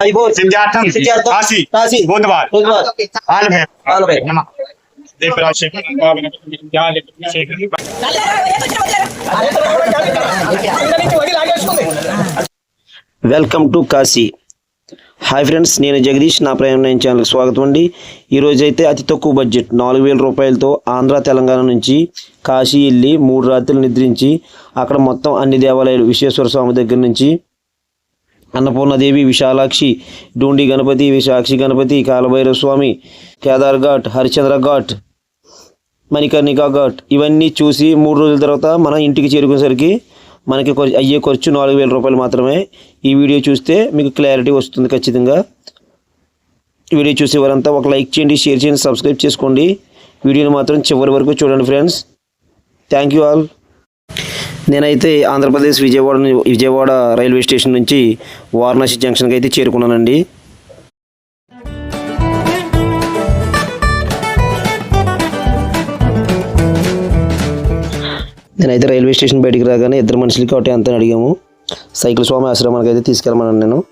आईबोल सिद्धार्थम सिद्धार्थम, काशी काशी, बुधवार बुधवार हाल है हाल है। नमः देवराज शेखर बाबा जाल Shekhar welcome to Kashi hi friends నేను జగదీష్ నా ప్రయాణ నైన్ ఛానల్కి స్వాగతం అండి ఈరోజు అయితే అతి తక్కువ బడ్జెట్ నాలుగు వేల రూపాయలతో ఆంధ్ర తెలంగాణ నుంచి కాశీ వెళ్ళి మూడు రాత్రులు నిద్రించి అక్కడ మొత్తం అన్ని దేవాలయాలు విశ్వేశ్వర స్వామి దగ్గర నుంచి అన్నపూర్ణదేవి విశాలాక్షి డూండి గణపతి విశాక్షి గణపతి కాలభైరవ స్వామి కేదార్ ఘాట్ హరిచంద్ర ఘాట్ మణికర్ణికా ఘాట్ ఇవన్నీ చూసి మూడు రోజుల తర్వాత మన ఇంటికి చేరుకునేసరికి మనకి అయ్యే ఖర్చు నాలుగు వేల రూపాయలు మాత్రమే. ఈ వీడియో చూస్తే మీకు క్లారిటీ వస్తుంది ఖచ్చితంగా. వీడియో చూసే వారంతా ఒక లైక్ చేయండి షేర్ చేయండి సబ్స్క్రైబ్ చేసుకోండి. వీడియోని మాత్రం చివరి వరకు చూడండి ఫ్రెండ్స్. Thank you all. నేనైతే ఆంధ్రప్రదేశ్ విజయవాడ విజయవాడ రైల్వే స్టేషన్ నుంచి వారణాసి జంక్షన్కి అయితే చేరుకున్నానండి. నేనైతే రైల్వే స్టేషన్ బయటికి రాగానే ఇద్దరు మనుషులకి ఒకటి అంత అడిగాము. సైకిల్ స్వామి ఆశ్రమానికి అయితే తీసుకెళ్ళమన్నాను నేను.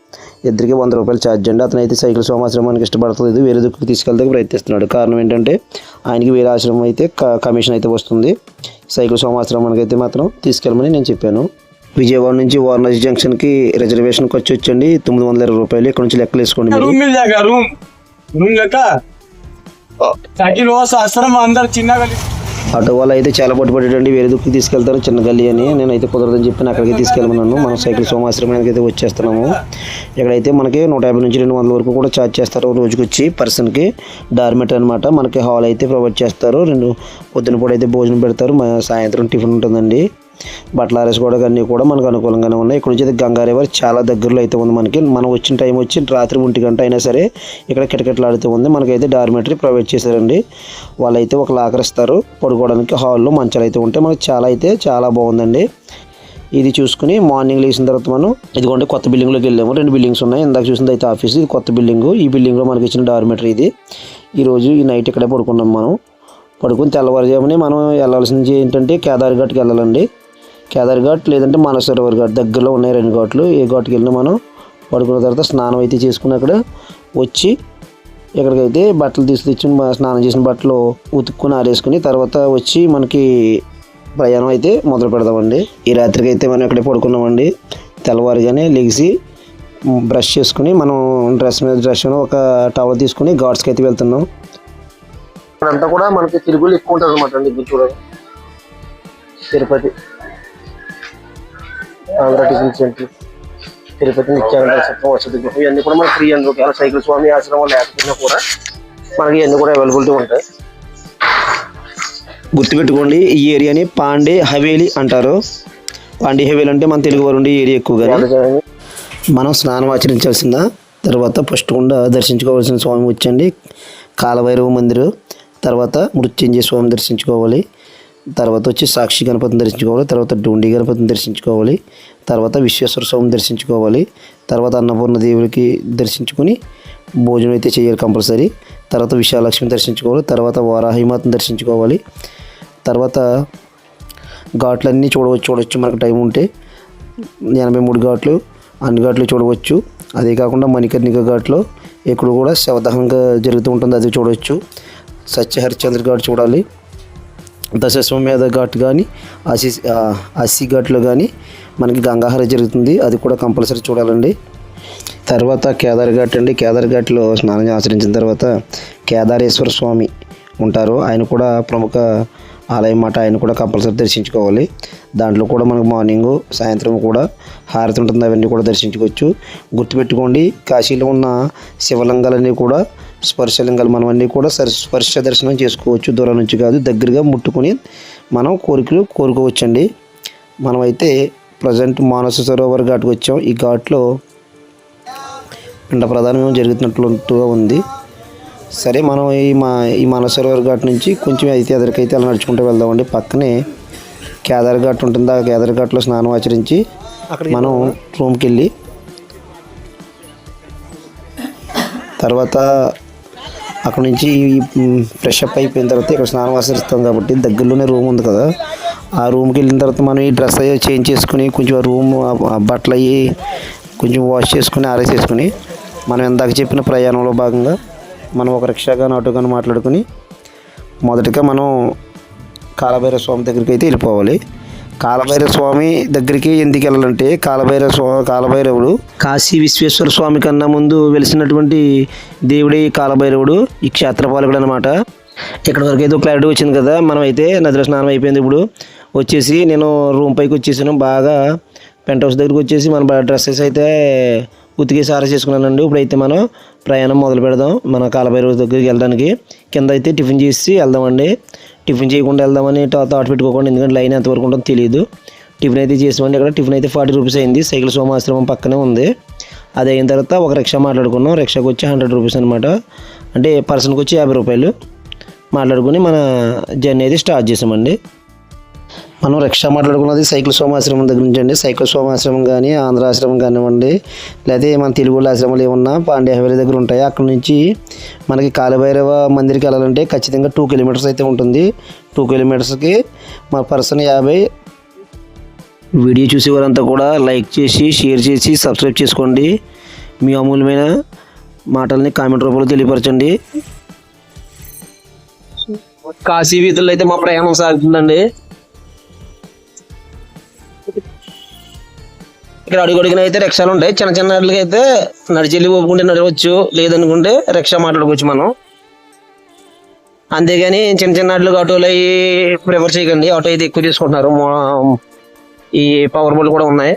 ఇద్దరికి వంద రూపాయలు ఛార్జ్ అండి. అతను అయితే సైకిల్ స్వామి ఆశ్రమానికి ఇష్టపడతలేదు. వేరే దిక్కుకు తీసుకెళ్తే ప్రయత్నిస్తున్నాడు. కారణం ఏంటంటే ఆయనకి వేరే ఆశ్రమం అయితే క- కమిషన్ అయితే వస్తుంది. సైకిల్ సోమాసరం మనకైతే మాత్రం తీసుకెళ్ళమని నేను చెప్పాను. విజయవాడ నుంచి వారణాసి జంక్షన్కి రిజర్వేషన్ ఖర్చు వచ్చండి. తొమ్మిది వందల ఇరవై రూపాయలు ఇక్కడ నుంచి లెక్కలు వేసుకోండి రూమ్ రూమ్. అందరు చిన్నగా ఆటో వాళ్ళు అయితే చాలా పట్టుబడేటండి వేరే దుక్కి తీసుకెళ్తారు చిన్న గల్లి అని. నేనైతే కుదరదని చెప్పి అక్కడికి తీసుకెళ్ళమన్నాను. మనం సైకిల్ సోమాశ్రమానికి అయితే వచ్చేస్తున్నాము. ఇక్కడైతే మనకి నూట యాభై నుంచి రెండు వందల వరకు కూడా ఛార్జ్ చేస్తారు రోజుకి వచ్చి పర్సన్కి. డార్మెట్ అనమాట మనకి హాల్ అయితే ప్రొవైడ్ చేస్తారు. రెండు పొద్దున పూట అయితే భోజనం పెడతారు. సాయంత్రం టిఫిన్ ఉంటుందండి. బట్టల ఆరేసుకోవడానికి అన్నీ కూడా మనకు అనుకూలంగానే ఉన్నాయి. ఇక్కడ నుంచి అయితే గంగా రివర్ చాలా దగ్గరలో అయితే ఉంది మనకి. మనం వచ్చిన టైం వచ్చి రాత్రి ఒంటి గంట అయినా సరే ఇక్కడ కిటకిటలాడుతూ ఉంది. మనకైతే డార్మెటరీ ప్రొవైడ్ చేశారండి. వాళ్ళైతే ఒక లాకర్ ఇస్తారు. పడుకోవడానికి హాల్లో మంచాలు అయితే ఉంటాయి మనకి చాలా అయితే చాలా బాగుందండి. ఇది చూసుకుని మార్నింగ్ లేచిన తర్వాత మనం ఇదిగోండి కొత్త బిల్డింగ్లోకి వెళ్ళాము. రెండు బిల్డింగ్స్ ఉన్నాయి. ఇందాక చూసింది అయితే ఆఫీస్. ఇది కొత్త బిల్డింగ్. ఈ బిల్డింగ్లో మనకి ఇచ్చిన డార్మెటరీ ఇది. ఈరోజు ఈ నైట్ ఇక్కడే పడుకున్నాం మనం. పడుకుని తెల్లవారుజామునే మనం వెళ్ళాల్సింది ఏంటంటే కేదార్ఘాట్కి వెళ్ళాలండి. కేదార్ ఘాట్ లేదంటే మానసరోవర్ ఘాట్ దగ్గరలో ఉన్నాయి రెండు ఘాట్లు. ఏ ఘాట్కి వెళ్ళినా మనం పడుకున్న తర్వాత స్నానం అయితే చేసుకుని అక్కడ వచ్చి ఇక్కడికైతే బట్టలు తీసుకొచ్చి తెచ్చి స్నానం చేసిన బట్టలు ఉతుక్కుని ఆరేసుకుని తర్వాత వచ్చి మనకి ప్రయాణం అయితే మొదలు పెడదామండి. ఈ రాత్రికి అయితే మనం ఇక్కడే పడుకున్నామండి. తెల్లవారుగానే లెగిసి బ్రష్ చేసుకుని మనం డ్రెస్ మీద డ్రెస్ ఒక టవల్ తీసుకుని ఘాట్స్కి అయితే వెళ్తున్నాం. ఇక్కడంతా కూడా మనకి తిరుగులు ఎక్కువ ఉంటుంది అనమాట అండి చూడండి Tirupati. Andhra tiffin centre. Tirupati Nityananda సత్వం వసతి గృహం ఇవన్నీ కూడా మనకి ఫ్రీ అండి ఒకవేళ సైకిల్ స్వామి ఆశ్రమం లేకపోయినా కూడా మనకి ఇవన్నీ కూడా అవైలబిలిటీ ఉంటాయి. గుర్తుపెట్టుకోండి ఈ ఏరియాని పాండే హవేలి అంటారు. పాండే హవేలి అంటే మన తెలుగు వారు ఉండే ఏరియా ఎక్కువగా మనం స్నానం ఆచరించాల్సిందా తర్వాత ఫస్ట్ గుండా దర్శించుకోవాల్సిన స్వామి వచ్చండి. కాలభైరవ మందిరం తర్వాత మృత్యుంజయ స్వామి దర్శించుకోవాలి. తర్వాత వచ్చి సాక్షి గణపతిని దర్శించుకోవాలి తర్వాత డూండి గణపతిని దర్శించుకోవాలి తర్వాత విశ్వేశ్వర స్వామిని దర్శించుకోవాలి తర్వాత అన్నపూర్ణ దేవుడికి దర్శించుకొని భోజనం అయితే చేయాలి కంపల్సరీ తర్వాత విశాలక్ష్మి దర్శించుకోవాలి తర్వాత వారాహిమాతను దర్శించుకోవాలి తర్వాత ఘాట్లన్నీ చూడవచ్చు చూడవచ్చు మనకు టైం ఉంటే. ఎనభై మూడు ఘాట్లు అన్ని ఘాట్లు చూడవచ్చు. అదే కాకుండా మణికర్ణిక ఘాట్లో ఇక్కడ కూడా శవదహంగా జరుగుతూ ఉంటుంది అది చూడవచ్చు. సత్య హరిశ్చంద్ర ఘాట్ చూడాలి. దశస్వమేధ ఘాట్ కానీ అసి అసి ఘాట్లో కానీ మనకి గంగాహార జరుగుతుంది. అది కూడా కంపల్సరీ చూడాలండి. తర్వాత కేదార్ ఘాట్ అండి. కేదార్ ఘాట్లో స్నానం ఆచరించిన తర్వాత కేదారేశ్వర స్వామి ఉంటారు. ఆయన కూడా ప్రముఖ ఆలయం మాట ఆయన కూడా కంపల్సరీ దర్శించుకోవాలి. దాంట్లో కూడా మనకు మార్నింగ్ సాయంత్రం కూడా హారతి ఉంటుంది. అవన్నీ కూడా దర్శించుకోవచ్చు. గుర్తుపెట్టుకోండి కాశీలో ఉన్న శివలింగాలన్నీ కూడా స్పర్శలింగాలు మనం అన్నీ కూడా సర్- స్పర్శ దర్శనం చేసుకోవచ్చు. దూరం నుంచి కాదు దగ్గరగా ముట్టుకొని మనం కోరికలు కోరుకోవచ్చండి. మనమైతే ప్రజెంట్ మానస సరోవర్ ఘాట్కి వచ్చాం. ఈ ఘాట్లో పిండ ప్రధానం జరుగుతున్నట్లుగా ఉంది. సరే మనం ఈ మా ఈ మానసరోవర్ ఘాట్ నుంచి కొంచెం అయితే ఎదరికైతే అలా నడుచుకుంటూ వెళ్దామండి. పక్కనే కేదార్ ఘాట్ ఉంటుంది. ఆ కేదార్ ఘాట్లో స్నానం ఆచరించి మనం రూమ్కి వెళ్ళి తర్వాత అక్కడ నుంచి ఫ్రెష్ అప్ అయిపోయిన తర్వాత ఇక్కడ స్నానం ఆచరిస్తాం కాబట్టి దగ్గరలోనే రూమ్ ఉంది కదా. ఆ రూమ్కి వెళ్ళిన తర్వాత మనం ఈ డ్రెస్ అయ్యి చేంజ్ చేసుకుని కొంచెం ఆ రూమ్ బట్టలు అయ్యి కొంచెం వాష్ చేసుకుని ఆరేసేసుకుని మనం ఇందాక చెప్పిన ప్రయాణంలో భాగంగా మనం ఒక రిక్షా కానీ ఆటో కానీ మాట్లాడుకుని మొదటగా మనం కాలభైరవ స్వామి దగ్గరికి అయితే వెళ్ళిపోవాలి. కాలభైరవ స్వామి దగ్గరికి ఎందుకు వెళ్ళాలంటే కాలభైరవ స్వామి కాలభైరవుడు కాశీ విశ్వేశ్వర స్వామి కన్నా ముందు వెలిసినటువంటి దేవుడే కాలభైరవుడు ఈ క్షేత్రపాలకుడు అనమాట ఇక్కడ వరకు ఏదో క్లారిటీ వచ్చింది కదా మనం అయితే నదిలో స్నానం అయిపోయింది ఇప్పుడు. వచ్చేసి నేను రూమ్ పైకి వచ్చేసాను బాగా పెంట్ హౌస్ దగ్గరికి వచ్చేసి మన డ్రెస్సెస్ అయితే ఉతికే సారా చేసుకున్నానండి ఇప్పుడైతే మనం ప్రయాణం మొదలు పెడదాం మన కాలభైరవ దగ్గరికి వెళ్ళడానికి. కింద అయితే టిఫిన్ చేసి వెళ్దామండి. టిఫిన్ చేయకుండా వెళ్దామని థాట్ పెట్టుకోకుండా ఎందుకంటే లైన్ ఎంతవరకు ఉంటుందో తెలియదు టిఫిన్ అయితే చేసామండి ఇక్కడ టిఫిన్ అయితే ఫార్టీ రూపీస్ అయింది. సైకిల్ సోమాశ్రమం పక్కనే ఉంది. అది అయిన తర్వాత ఒక రిక్షా మాట్లాడుకున్నాం. రిక్షాకి వచ్చి హండ్రెడ్ రూపీస్ అనమాట అంటే పర్సన్కి వచ్చి యాభై రూపాయలు మాట్లాడుకుని మన జర్నీ అయితే స్టార్ట్ చేసామండి. మనం రిక్షా మాట్లాడుకున్నది సైకిల్ సోమాశ్రమం దగ్గర నుంచి అండి. సైకిల్ సోమాశ్రమం కానీ ఆంధ్ర ఆశ్రమం కానివ్వండి లేదా మన తెలుగు వాళ్ళ ఆశ్రమాలు ఏమన్నా పాండే హవేలి దగ్గర ఉంటాయి. అక్కడ నుంచి మనకి కాలభైరవ మందిరికి వెళ్ళాలంటే ఖచ్చితంగా టూ కిలోమీటర్స్ అయితే ఉంటుంది. టూ కిలోమీటర్స్కి మా పర్సన్ యాభై వీడియో చూసేవారంతా కూడా లైక్ చేసి షేర్ చేసి సబ్స్క్రైబ్ చేసుకోండి. మీ అమూల్యమైన మాటల్ని కామెంట్ రూపంలో తెలియపరచండి. కాశీ వీధుల్లో అయితే మా ప్రయాణం సాగుతుందండి. ఇక్కడ అడుగుడుగున అయితే రిక్షాలు ఉంటాయి. చిన్న చిన్న వాటికి అయితే నడిచి వెళ్ళి ఒప్పుకుంటే నడవచ్చు లేదనుకుంటే రిక్షా మాట్లాడుకోవచ్చు మనం. అంతేగాని చిన్న చిన్న వాటికి ఆటోలు అవి ప్రిఫర్ చేయకండి. ఆటో అయితే ఎక్కువ తీసుకుంటున్నారు. ఈ పవర్ బోల్ కూడా ఉన్నాయి.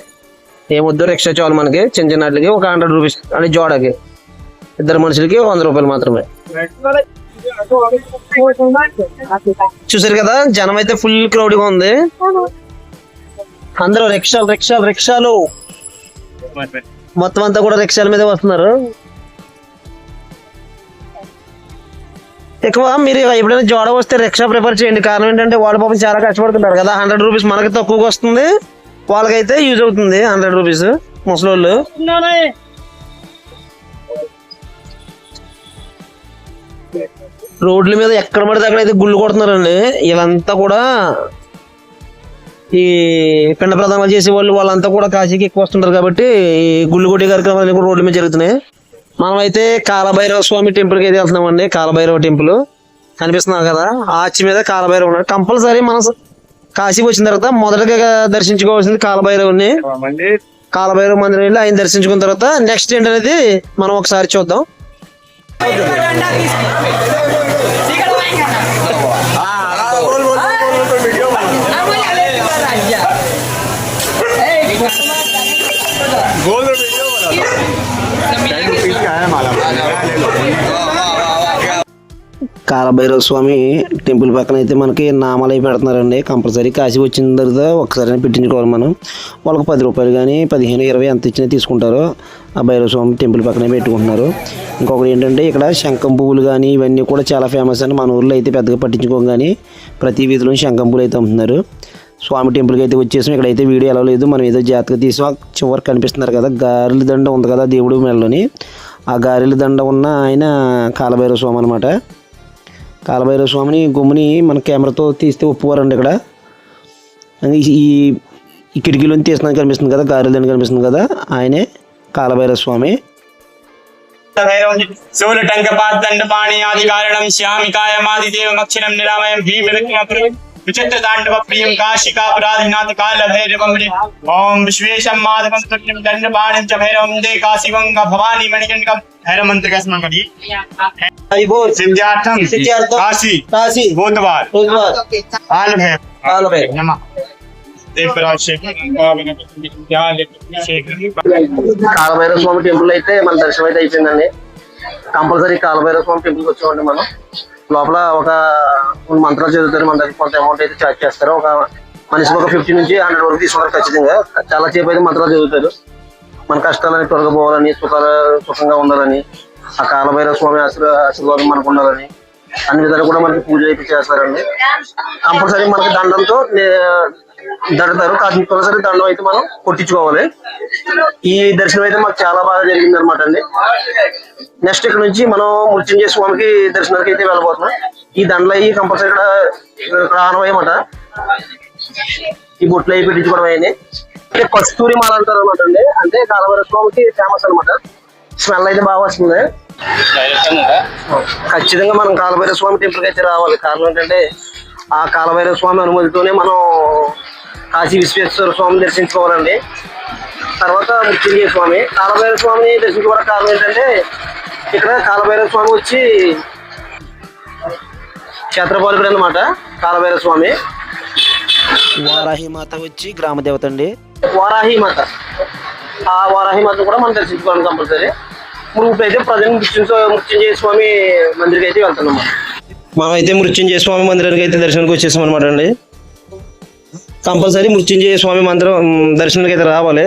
ఏమొద్దు రిక్షా చాలు మనకి. చిన్న చిన్న వాటికి ఒక హండ్రెడ్ రూపీస్ అంటే జోడకి. ఇద్దరు మనుషులకి వంద రూపాయలు మాత్రమే. చూసారు కదా జనం అయితే ఫుల్ క్రౌడ్గా ఉంది. అందరూ రిక్షాలు రిక్షాలు రిక్షాలు. మొత్తం అంతా కూడా రిక్షాల మీద వస్తున్నారు. ఎక్కువ మీరు ఎప్పుడైనా జోడ వస్తే రిక్షా ప్రిఫర్ చేయండి. కారణం ఏంటంటే వాళ్ళ పాపం చాలా కష్టపడుతుంటారు కదా. హండ్రెడ్ రూపీస్ మనకి తక్కువగా వస్తుంది. వాళ్ళకైతే యూజ్ అవుతుంది హండ్రెడ్ రూపీస్ ముసలోళ్ళు. రోడ్ల మీద ఎక్కడ పడితే అక్కడ అయితే గుళ్ళు కొడుతున్నారండి. ఇదంతా కూడా ఈ పిండ ప్రదానాలు చేసే వాళ్ళు వాళ్ళంతా కూడా కాశీకి ఎక్కువ వస్తుంటారు కాబట్టి ఈ కార్యక్రమాలు కూడా రోడ్ల మీద జరుగుతున్నాయి. మనం అయితే కాలభైరవ స్వామి టెంపుల్కి అయితే వెళ్తున్నామండి కాలభైరవ టెంపుల్. కనిపిస్తున్నాం కదా ఆర్చి మీద కాలభైరవ ఉన్నాడు కంపల్సరీ మనం కాశీకి వచ్చిన తర్వాత మొదటగా దర్శించుకోవాల్సింది కాలభైరవుని. కాలభైరవ మందిరం వెళ్ళి ఆయన దర్శించుకున్న తర్వాత నెక్స్ట్ ఏంటనేది మనం ఒకసారి చూద్దాం. కాలభైరవ స్వామి టెంపుల్ పక్కన అయితే మనకి నామాలు అవి పెడుతున్నారండి. కంపల్సరీ కాశీ వచ్చిన తర్వాత ఒక్కసారి పెట్టించుకోవాలి మనం. వాళ్ళకి పది రూపాయలు కానీ పదిహేను ఇరవై ఎంత ఇచ్చినా తీసుకుంటారో. ఆ భైరవ స్వామి టెంపుల్ పక్కనే పెట్టుకుంటున్నారు. ఇంకొకటి ఏంటంటే ఇక్కడ శంఖం పువ్వులు కానీ ఇవన్నీ కూడా చాలా ఫేమస్ అండి. మన ఊర్లో అయితే పెద్దగా పట్టించుకోం కానీ ప్రతి వీధిలో శంఖం పువ్వులు అయితే అమ్ముతున్నారు. స్వామి టెంపుల్కి అయితే వచ్చేసాం. ఇక్కడైతే వీడియో ఎలా లేదు. మనం ఏదో జాతక తీసాం. చివరికి కనిపిస్తున్నారు కదా గారెల దండ ఉంది కదా దేవుడు మెడలోని. ఆ గారెల దండ ఉన్న ఆయన కాలభైరవ స్వామి అనమాట కాలభైరవ స్వామిని గుమ్మిని మన కెమెరాతో తీస్తే ఒప్పుకోరండి ఇక్కడ. ఈ- ఈ కిటికీలోని తీసినా కనిపిస్తుంది కదా గారెల దండ కనిపిస్తుంది కదా ఆయనే కాలభైరవ స్వామి. శూలటంకపాదండ పాణి ఆది కారణం శ్యామికాయమాదిదేవం అక్షరం నిరామయం భీమరత్నం విచిత్ర తాండవ ప్రియం కాశికాపురాధినాథ కాల భైరవం ఓం విశ్వేశం మాధవం తుల్యం దండ పాణం చ భైరవం దే కాశివం భవాని మణికంకం భైరమంత్రిక స్మగడి సిద్ధార్థం సిద్ధార్థం. కాశీ కాశీ బోధవార్ కాల భైరవ కాలభైరవ నమ దేవరాజ్ కాలభైరవ స్వామి టెంపుల్ అయితే మన దర్శనం అయితే అయిపోయిందండి. కంపల్సరీ కాలభైరవ స్వామి టెంపుల్కి వచ్చామండి మనం. లోపల ఒక కొన్ని మంత్రాలు చదువుతారు మన దగ్గర కొంత అమౌంట్ అయితే చార్జ్ చేస్తారు. ఒక మనిషికి ఒక ఫిఫ్టీ నుంచి హండ్రెడ్ వరకు తీసుకుంటారు ఖచ్చితంగా. చాలా సేపు అయితే మంత్రాలు చదువుతారు. మన కష్టాలని తొలగపోవాలని సుఖాలు సుఖంగా ఉండాలని ఆ కాలభైరవ స్వామి ఆశీర్వా ఆశీర్వాదం మనకు ఉండాలని అన్ని విధాలు కూడా మనకి పూజ అయితే చేస్తారండి. కంపల్సరీ మనకి దండంతో నే- దండతారు కంపల్సరీ దండం అయితే మనం కొట్టించుకోవాలి. ఈ దర్శనం అయితే మాకు చాలా బాగా జరిగింది అనమాట అండి. నెక్స్ట్ ఇక్కడ నుంచి మనం మృత్యుంజయ స్వామికి దర్శనానికి అయితే వెళ్ళబోతున్నాం. ఈ దండలు అయ్యి కంపల్సరీ ఇక్కడ ఇక్కడ ఆనవన్నమాట ఈ బొట్లు అవి పెట్టించుకోవడం అయ్యి అంటే కస్తూరి మాల అంటారు అనమాట అండి. అంటే కాలవర స్వామికి ఫేమస్ అనమాట స్మెల్ అయితే బాగా వస్తుంది. ఖచ్చితంగా మనం కాలభైరవ స్వామి టెంపుల్కి అయితే రావాలి. కారణం ఏంటంటే ఆ కాలభైరవ స్వామి అనుమతితోనే మనం కాశీ విశ్వేశ్వర స్వామిని దర్శించుకోవాలండి. తర్వాత మృత్యుంజయ స్వామి. కాలభైరవ స్వామిని దర్శించుకోవడం కారణం ఏంటంటే ఇక్కడ కాలభైరవ స్వామి వచ్చి క్షేత్రపాలకుడు అనమాట కాలభైరవ స్వామి. వారాహి మాత వచ్చి గ్రామ దేవత అండి. వారాహి మాత ఆ వారాహి మాత కూడా మనం దర్శించుకోవాలి కంపల్సరీ. ఇప్పుడు ప్రజెంట్ మృత్యుంజయ మృత్యుంజయ స్వామి మందిరికి అయితే వెళ్తున్నాం మేమైతే మృత్యుంజయ స్వామి మందిరానికి అయితే దర్శనానికి వచ్చేసాం అనమాట అండి. కంపల్సరీ మృత్యుంజయ స్వామి మందిరం దర్శనానికి అయితే రావాలి.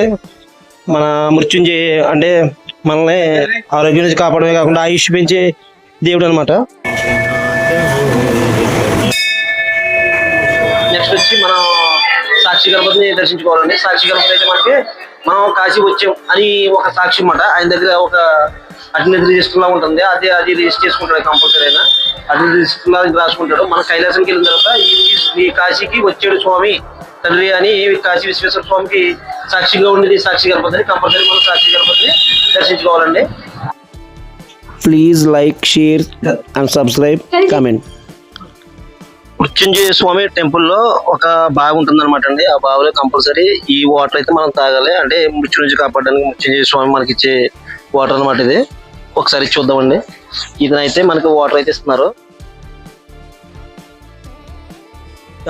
మన మృత్యుంజయ అంటే మనల్ని ఆరోగ్యం నుంచి కాపాడమే కాకుండా ఆయుష్ పెంచే దేవుడు అనమాట నెక్స్ట్ వచ్చి మనం సాక్షి గణపతిని దర్శించుకోవాలండి. సాక్షి గణపతి అయితే మనకి మనం కాశీ వచ్చాం అని ఒక సాక్షి అన్నమాట. ఆయన దగ్గర ఒక అటెండెన్స్ రిజిస్టర్ లా ఉంటుంది అది అది రిజిస్టర్ చేసుకుంటాడు కంపల్సరీ అయినా. అటెండెన్స్ రిజిస్టర్ లా రాసుకుంటాడు. మన కైలాసానికి వెళ్ళిన తర్వాత ఈ- ఈ కాశీకి వచ్చాడు స్వామి తండ్రి అని కాశీ విశ్వేశ్వర స్వామికి సాక్షిగా ఉండేది. సాక్షి గణపతిని కంపల్సరీ మనం సాక్షి గణపతిని దర్శించుకోవాలండి. Please like share and subscribe comment Mrityunjaya Swami టెంపుల్లో ఒక బావి ఉంటుంది అనమాట అండి. ఆ బావిలో కంపల్సరీ ఈ వాటర్ అయితే మనం తాగాలి. అంటే మృత్యు నుంచి కాపాడడానికి మృత్యుంజయ స్వామి మనకి ఇచ్చే వాటర్ అనమాట ఇది. ఒకసారి చూద్దామండి. ఇదనైతే మనకి వాటర్ అయితే ఇస్తున్నారు.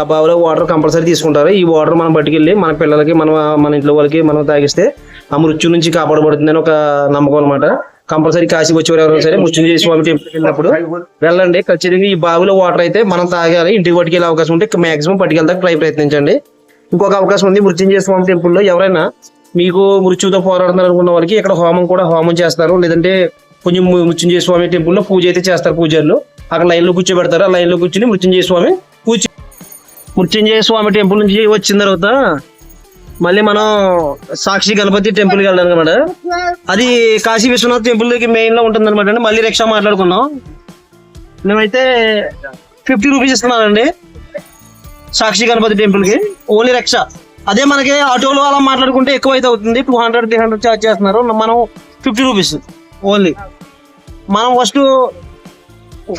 ఆ బావిలో వాటర్ కంపల్సరీ తీసుకుంటారు. ఈ వాటర్ మనం పట్టుకెళ్ళి మన పిల్లలకి మన మన ఇంట్లో వాళ్ళకి మనం తాగిస్తే ఆ మృత్యు నుంచి కాపాడబడుతుందని ఒక నమ్మకం అనమాట కంపల్సరీ కాశీ వచ్చేవారు ఎవరైనా సరే మృత్యుంజయ స్వామి టెంపుల్ వెళ్ళినప్పుడు వెళ్ళండి. ఖచ్చితంగా ఈ బావిలో వాటర్ అయితే మనం తాగాలి. ఇంటికి పట్టుకెళ్ళే అవకాశం ఉంటే మాక్సిమం పట్టుకెళ్తాక ట్రై ప్రయత్నించండి. ఇంకొక అవకాశం ఉంది. మృత్యుంజయ స్వామి టెంపుల్లో ఎవరైనా మీకు మృత్యుతో పోరాడుతున్నారు అనుకున్న వాళ్ళకి ఇక్కడ హోమం కూడా హోమం చేస్తారు. లేదంటే కొంచెం మృత్యుంజయ స్వామి టెంపుల్లో పూజ అయితే చేస్తారు పూజారులు. అక్కడ లైన్లో కూర్చోబెడతారు. ఆ లైన్లో కూర్చుని మృత్యుంజయ స్వామి పూజ మృత్యుంజయ స్వామి టెంపుల్ నుంచి వచ్చిన తర్వాత మళ్ళీ మనం సాక్షి గణపతి టెంపుల్కి అనమాట అది కాశీ విశ్వనాథ్ టెంపుల్ దగ్గర మెయిన్లో ఉంటుంది అనమాట మళ్ళీ రిక్షా మాట్లాడుకున్నాం మేమైతే ఫిఫ్టీ రూపీస్ ఇస్తున్నానండి సాక్షి గణపతి టెంపుల్కి ఓన్లీ రిక్షా. అదే మనకి ఆటోలో అలా మాట్లాడుకుంటే ఎక్కువ అయితే అవుతుంది. Two hundred three hundred charge చేస్తున్నారు. మనం ఫిఫ్టీ రూపీస్ ఓన్లీ. మనం ఫస్ట్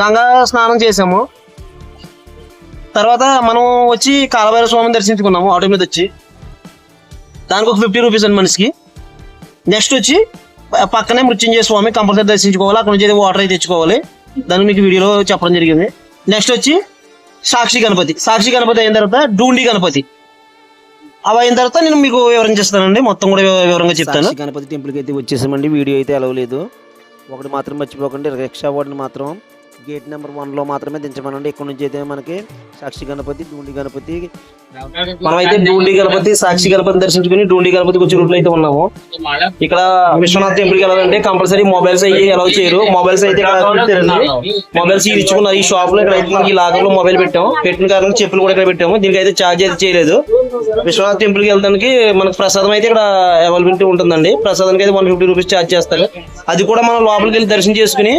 గంగా స్నానం చేసాము. తర్వాత మనం వచ్చి కాలభైర స్వామిని దర్శించుకున్నాము ఆటో మీద వచ్చి. దానికి ఒక ఫిఫ్టీ రూపీస్ అండి మనిషికి. నెక్స్ట్ వచ్చి పక్కనే మృత్యుంజయ స్వామి కంపల్సరీ దర్శించుకోవాలి అక్కడ నుంచి వాటర్ అయితే తెచ్చుకోవాలి. దాన్ని మీకు వీడియోలో చెప్పడం జరిగింది. నెక్స్ట్ వచ్చి సాక్షి గణపతి. సాక్షి గణపతి అయిన తర్వాత డూండి గణపతి. అవి అయిన తర్వాత నేను మీకు వివరం చేస్తానండి. మొత్తం కూడా వివరంగా చెప్తాను. గణపతి టెంపుల్కి అయితే వచ్చేసామండి. వీడియో అయితే అలవలేదు ఒకటి మాత్రం మర్చిపోకండి. రిక్షా వాడిని మాత్రం గేట్ నెంబర్ వన్లో మాత్రమే దించమనండి. ఇక్కడ నుంచి అయితే మనకి సాక్షి గణపతి డూండి గణపతి మనం అయితే డూండి గణపతి సాక్షి గణపతి దర్శించుకుని డూండి గణపతికి వచ్చే రూట్లో అయితే ఉన్నాము. ఇక్కడ విశ్వనాథ్ టెంపుల్కి వెళ్ళాలంటే కంపల్సరీ మొబైల్స్ అయ్యి అలౌ చేయరు. మొబైల్స్ అయితే ఇక్కడ మొబైల్స్ ఇచ్చుకున్నారు ఈ షాప్లో ఇక్కడ అయితే మనకి ఈ లాకర్లో మొబైల్ పెట్టాము. పెట్టిన కారణం చెప్పులు కూడా ఇక్కడ పెట్టాము. దీనికి అయితే ఛార్జ్ అయితే చేయలేదు. విశ్వనాథ్ టెంపుల్కి వెళ్ళడానికి మనకు ప్రసాదం అయితే ఇక్కడ అవైలబిలిటీ ఉంటుందండి. ప్రసాదానికి అయితే వన్ ఫిఫ్టీ రూపీస్ ఛార్జ్ చేస్తారు. అది కూడా మనం లోపలికి వెళ్ళి దర్శనం చేసుకుని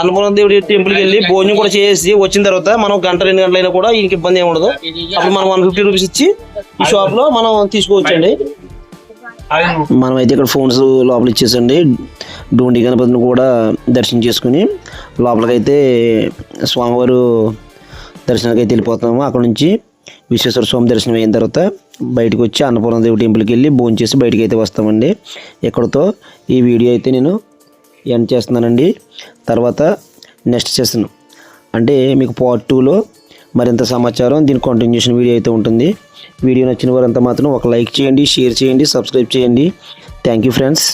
అన్నపూర్ణ దేవుడి టెంపుల్కి వెళ్ళి భోజనం కూడా చేసి వచ్చిన తర్వాత మనం గంట రెండు గంటలైనా కూడా ఇంక ఇబ్బంది ఏమి ఉండదు. అప్పుడు మనం వన్ ఫిఫ్టీ రూపీస్ ఇచ్చి ఈ షాప్లో మనం తీసుకోవచ్చండి. మనం అయితే ఇక్కడ ఫోన్స్ లోపల ఇచ్చేసండి. డోండి గణపతిని కూడా దర్శనం చేసుకుని లోపలికైతే స్వామివారు దర్శనానికి అయితే వెళ్ళిపోతున్నాము. అక్కడ నుంచి విశ్వేశ్వర స్వామి దర్శనం అయిన తర్వాత బయటకు వచ్చి అన్నపూర్ణ దేవి టెంపుల్కి వెళ్ళి భోజనం చేసి బయటకు అయితే వస్తామండి. ఇక్కడతో ఈ వీడియో అయితే నేను ఎండ్ చేస్తున్నానండి. తర్వాత నెక్స్ట్ సెషన్. అంటే మీకు పార్ట్ టూలో మరింత సమాచారం దీని కంటిన్యూషన్ వీడియో అయితే ఉంటుంది. వీడియో నచ్చిన వారంతా మాత్రం ఒక లైక్ చేయండి షేర్ చేయండి సబ్స్క్రైబ్ చేయండి. Thank you friends